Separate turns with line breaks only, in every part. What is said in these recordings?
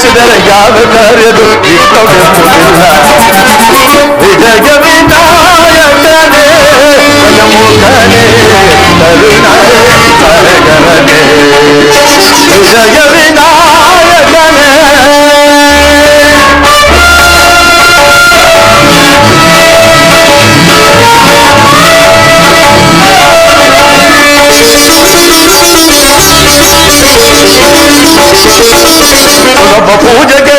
cidere yağlı kar yedim İktam ettim Ece gemida yekleri Kalem ukani প্রভু জগে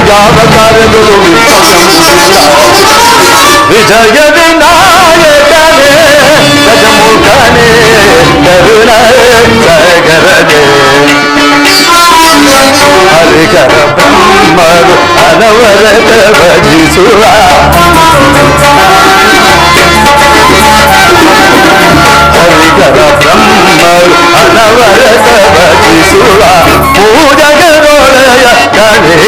ஜாபகாரங்களும் விஜய விநாயகனே கஜமுகனே கருண சகரனே ஹரிகர பிரம்மரு அனவரத பஜிசுரா ஹரிகர பிரம்மரு அனவரத பஜிசுரா பூஜகரோடைய கணே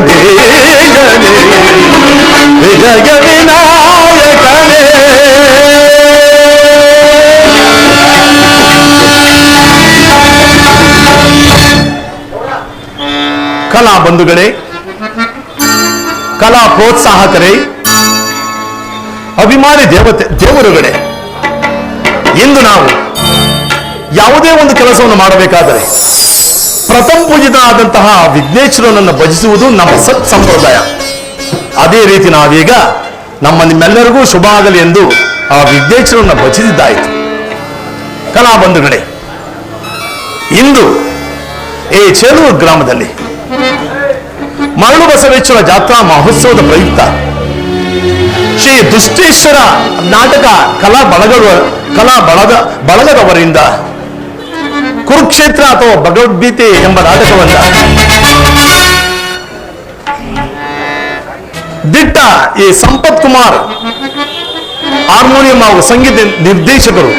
ವಿಜಯ ವಿನಾಯಕನೇ ಕಲಾ ಬಂಧುಗಳೇ, ಕಲಾ ಪ್ರೋತ್ಸಾಹಕರೇ, ಅಭಿಮಾನಿ ದೇವತೆ, ದೇವರುಗಳೇ, ಇಂದು ನಾವು ಯಾವುದೇ ಒಂದು ಕೆಲಸವನ್ನು ಮಾಡಬೇಕಾದರೆ ಪ್ರಥಮ ಪೂಜಿತನಾದಂತಹ ವಿಘ್ನೇಶ್ವರನನ್ನು ಭಜಿಸುವುದು ನಮ್ಮ ಸತ್ ಸಂಪ್ರದಾಯ. ಅದೇ ರೀತಿ ನಾವೀಗ ನಮ್ಮ ನಿಮ್ಮೆಲ್ಲರಿಗೂ ಶುಭ ಆಗಲಿ ಎಂದು ಆ ವಿಘ್ನೇಶ್ವರನ ಭಜಿಸಿದ್ದಾಯಿತು. ಕಲಾ ಬಂಧುಗಳೇ, ಇಂದು ಈ ಚೇಲೂರು ಗ್ರಾಮದಲ್ಲಿ ಮರಳು ಬಸವೇಶ್ವರ ಜಾತ್ರಾ ಮಹೋತ್ಸವದ ಪ್ರಯುಕ್ತ ಶ್ರೀ ದುಷ್ಟೇಶ್ವರ ನಾಟಕ ಕಲಾ ಬಳಗ ಕಲಾ ಬಳಗ, ಬಳಗದವರಿಂದ ಕುರುಕ್ಷೇತ್ರ ಅಥವಾ ಭಗವದ್ಗೀತೆ ಎಂಬ ನಾಟಕವನ್ನ ದಿಟ್ಟ ಈ ಸಂಪತ್ ಕುಮಾರ್, ಹಾರ್ಮೋನಿಯಂ ಹಾಗೂ ಸಂಗೀತ ನಿರ್ದೇಶಕರು,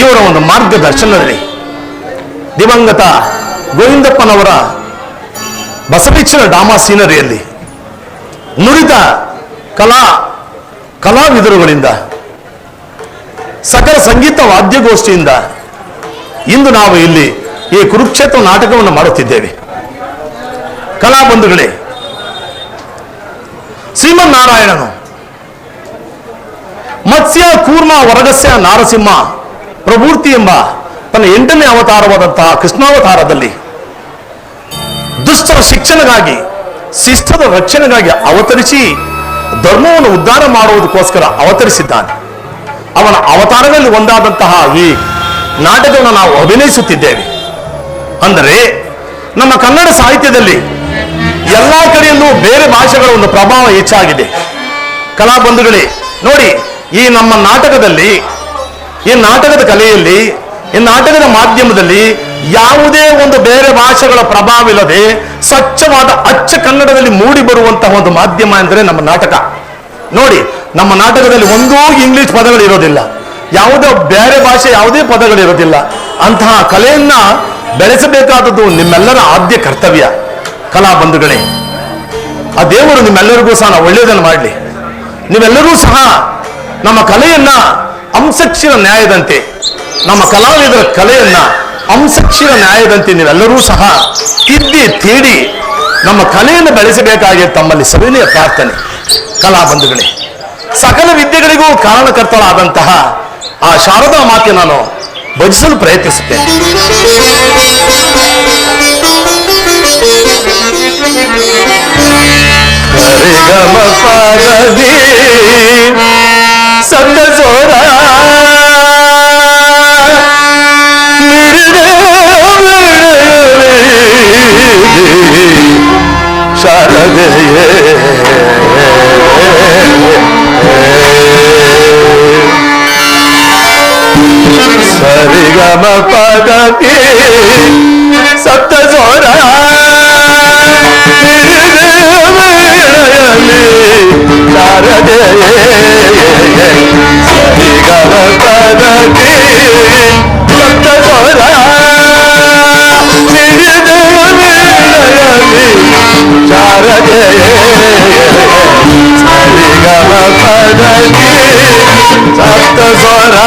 ಇವರ ಒಂದು ಮಾರ್ಗದರ್ಶನದಲ್ಲಿ ದಿವಂಗತ ಗೋವಿಂದಪ್ಪನವರ ಬಸವೇಶ್ವರ ಡಾಮಾ ಸೀನರಿಯಲ್ಲಿ ನುರಿತ ಕಲಾ, ಕಲಾವಿದರುಗಳಿಂದ ಸಕಲ ಸಂಗೀತ ವಾದ್ಯಗೋಷ್ಠಿಯಿಂದ ಇಂದು ನಾವು ಇಲ್ಲಿ ಈ ಕುರುಕ್ಷೇತ್ರ ನಾಟಕವನ್ನು ಮಾಡುತ್ತಿದ್ದೇವೆ. ಕಲಾ ಬಂಧುಗಳೇ, ಶ್ರೀಮನ್ನಾರಾಯಣನು ಮತ್ಸ್ಯ ಕೂರ್ಮ ವರಗಸ್ಯ ನಾರಸಿಂಹ ಪ್ರಭೂರ್ತಿ ಎಂಬ ತನ್ನ ಎಂಟನೇ ಅವತಾರವಾದಂತಹ ಕೃಷ್ಣಾವತಾರದಲ್ಲಿ ದುಷ್ಟರ ಶಿಕ್ಷಣಗಾಗಿ ಶಿಷ್ಟದ ರಕ್ಷಣೆಗಾಗಿ ಅವತರಿಸಿ ಧರ್ಮವನ್ನು ಉದ್ಧಾರ ಮಾಡುವುದಕ್ಕೋಸ್ಕರ ಅವತರಿಸಿದ್ದಾನೆ. ಅವನ ಅವತಾರದಲ್ಲಿ ಒಂದಾದಂತಹ ಈ ನಾಟಕವನ್ನು ನಾವು ಅಭಿನಯಿಸುತ್ತಿದ್ದೇವೆ. ಅಂದರೆ ನಮ್ಮ ಕನ್ನಡ ಸಾಹಿತ್ಯದಲ್ಲಿ ಎಲ್ಲ ಕಡೆಯಲ್ಲೂ ಬೇರೆ ಭಾಷೆಗಳ ಒಂದು ಪ್ರಭಾವ ಹೆಚ್ಚಾಗಿದೆ. ಕಲಾ ಬಂಧುಗಳೇ, ನೋಡಿ, ಈ ನಮ್ಮ ನಾಟಕದಲ್ಲಿ, ಈ ನಾಟಕದ ಕಲೆಯಲ್ಲಿ, ಈ ನಾಟಕದ ಮಾಧ್ಯಮದಲ್ಲಿ ಯಾವುದೇ ಒಂದು ಬೇರೆ ಭಾಷೆಗಳ ಪ್ರಭಾವವಿಲ್ಲದೆ ಸ್ವಚ್ಛವಾದ ಅಚ್ಚ ಕನ್ನಡದಲ್ಲಿ ಮೂಡಿ ಬರುವಂತಹ ಒಂದು ಮಾಧ್ಯಮ ಎಂದರೆ ನಮ್ಮ ನಾಟಕ. ನೋಡಿ, ನಮ್ಮ ನಾಟಕದಲ್ಲಿ ಒಂದೂ ಇಂಗ್ಲಿಷ್ ಪದಗಳು ಇರೋದಿಲ್ಲ. ಯಾವುದೇ ಬೇರೆ ಭಾಷೆ ಯಾವುದೇ ಪದಗಳು ಇರೋದಿಲ್ಲ. ಅಂತಹ ಕಲೆಯನ್ನ ಬೆಳೆಸಬೇಕಾದದ್ದು ನಿಮ್ಮೆಲ್ಲರ ಆದ್ಯ ಕರ್ತವ್ಯ. ಕಲಾ ಬಂಧುಗಳೇ, ಆ ದೇವರು ನಿಮ್ಮೆಲ್ಲರಿಗೂ ಸಹ ನಾವು ಒಳ್ಳೆಯದನ್ನು ಮಾಡಲಿ. ನೀವೆಲ್ಲರೂ ಸಹ ನಮ್ಮ ಕಲೆಯನ್ನ ಅಂಸಕ್ಷಿರ ನ್ಯಾಯದಂತೆ, ನಮ್ಮ ಕಲಾವಿದರ ಕಲೆಯನ್ನ ಅಂಸಕ್ಷಿರ ನ್ಯಾಯದಂತೆ ನೀವೆಲ್ಲರೂ ಸಹ ತಿದ್ದಿ ತೀಡಿ ನಮ್ಮ ಕಲೆಯನ್ನು ಬೆಳೆಸಬೇಕಾಗಿ ತಮ್ಮಲ್ಲಿ ಸವಿನಯ ಪ್ರಾರ್ಥನೆ. ಕಲಾ ಬಂಧುಗಳೇ, ಸಕಲ ವಿದ್ಯೆಗಳಿಗೂ ಕಾರಣಕರ್ತಳಾದಂತಹ ಆ ಶಾರದಾ ಮಾತೆ ನಾನು ಭಜಿಸಲು ಪ್ರಯತ್ನಿಸುತ್ತೇನೆ ಗಮ ಪದವಿ ಸತ್ತ ಸೋರ ಶಾರದೆಯೇ గమ పదతి సప్త జోర గమ పదతి సప్త జోర శారదే గమ పదతి సప్త జోరా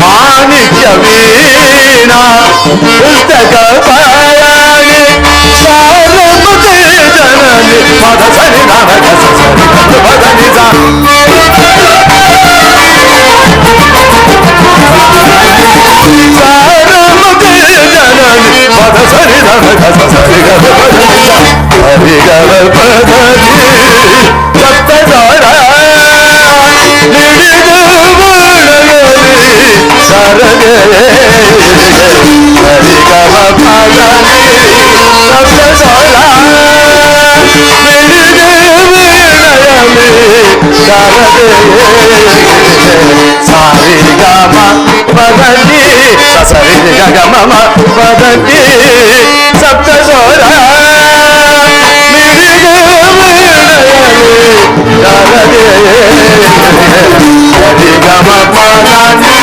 మాణిక్య వీణా పుస్తక పాయాలి సారపతి జనని. सारे गामा बदली ससरे जगमा बदली सप्त जोरा सरे गामा पादानी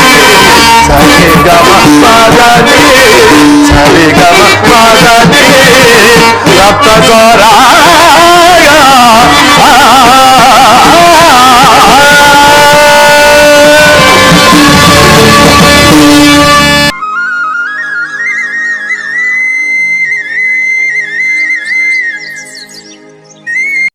सरे गामा पादानी सरे गामा पादानी सप्त जोरा